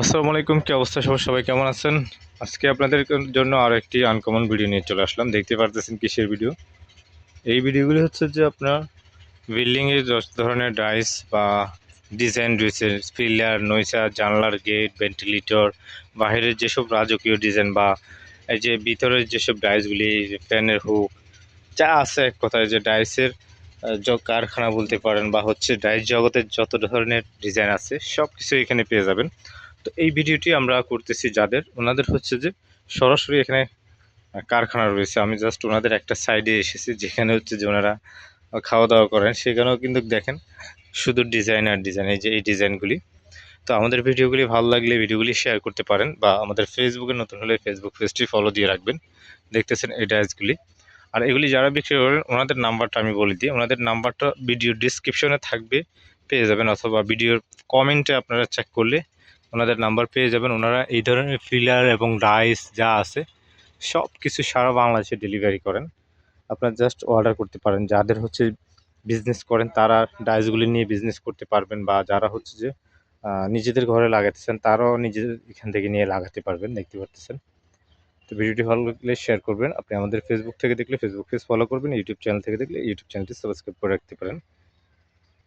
আসসালামু আলাইকুম, কি অবস্থা সবার? সবাই কেমন আছেন? আজকে আপনাদের জন্য আর একটি আনকমন ভিডিও নিয়ে চলে আসলাম। দেখতে পারতেছেন কিসের ভিডিও এই ভিডিওগুলি হচ্ছে যে আপনার বিল্ডিংয়ে যত ধরনের ডাইস বা ডিজাইন রয়েছে পিলার নৈসা জানলার গেট ভেন্টিলেটর বাইরের যেসব রাজকীয় ডিজাইন বা এই যে ভিতরের যেসব ডাইসগুলি ফ্যানের হুক যা আছে এক কথায় যে ডাইসের কারখানা বলতে পারেন বা হচ্ছে ডাইস জগতের যত ধরনের ডিজাইন আছে সব কিছু এখানে পেয়ে যাবেন। তো এই ভিডিওটি আমরা করতেছি যাদের, ওনাদের হচ্ছে যে সরাসরি এখানে কারখানা রয়েছে। আমি জাস্ট ওনাদের একটা সাইডে এসেছি, যেখানে হচ্ছে যে ওনারা খাওয়া দাওয়া করেন। সেখানেও কিন্তু দেখেন শুধু ডিজাইন আর ডিজাইন এই যে এই ডিজাইনগুলি তো আমাদের ভিডিওগুলি ভালো লাগলে ভিডিওগুলি শেয়ার করতে পারেন বা আমাদের ফেসবুকে নতুন হলে ফেসবুক পেজটি ফলো দিয়ে রাখবেন। দেখতেছেন এই ডাইসগুলি আর এগুলি যারা বিক্রি করেন, ওনাদের নাম্বারটা আমি বলে দিই। ওনাদের নাম্বারটা ভিডিও ডিসক্রিপশনে থাকবে, পেয়ে যাবেন। অথবা ভিডিওর কমেন্টে আপনারা চেক করলে ওনাদের নাম্বার পেয়ে যাবেন। ওনারা এই ধরনের ফিলার এবং রাইস যা আছে সব কিছু সারা বাংলাদেশে ডেলিভারি করেন। আপনারা জাস্ট অর্ডার করতে পারেন। যাদের হচ্ছে বিজনেস করেন, তারা ডাইসগুলি নিয়ে বিজনেস করতে পারবেন বা যারা হচ্ছে যে নিজেদের ঘরে লাগাতেছেন, তারাও নিজেদের এখান থেকে নিয়ে লাগাতে পারবেন, দেখতে পারতেছেন। তো ভিডিওটি ভালো লাগলে শেয়ার করবেন। আপনি আমাদের ফেসবুক থেকে দেখলে ফেসবুক পেজ ফলো করবেন ইউটিউব চ্যানেল থেকে দেখলে ইউটিউব চ্যানেলটি সাবস্ক্রাইব করে রাখতে পারেন।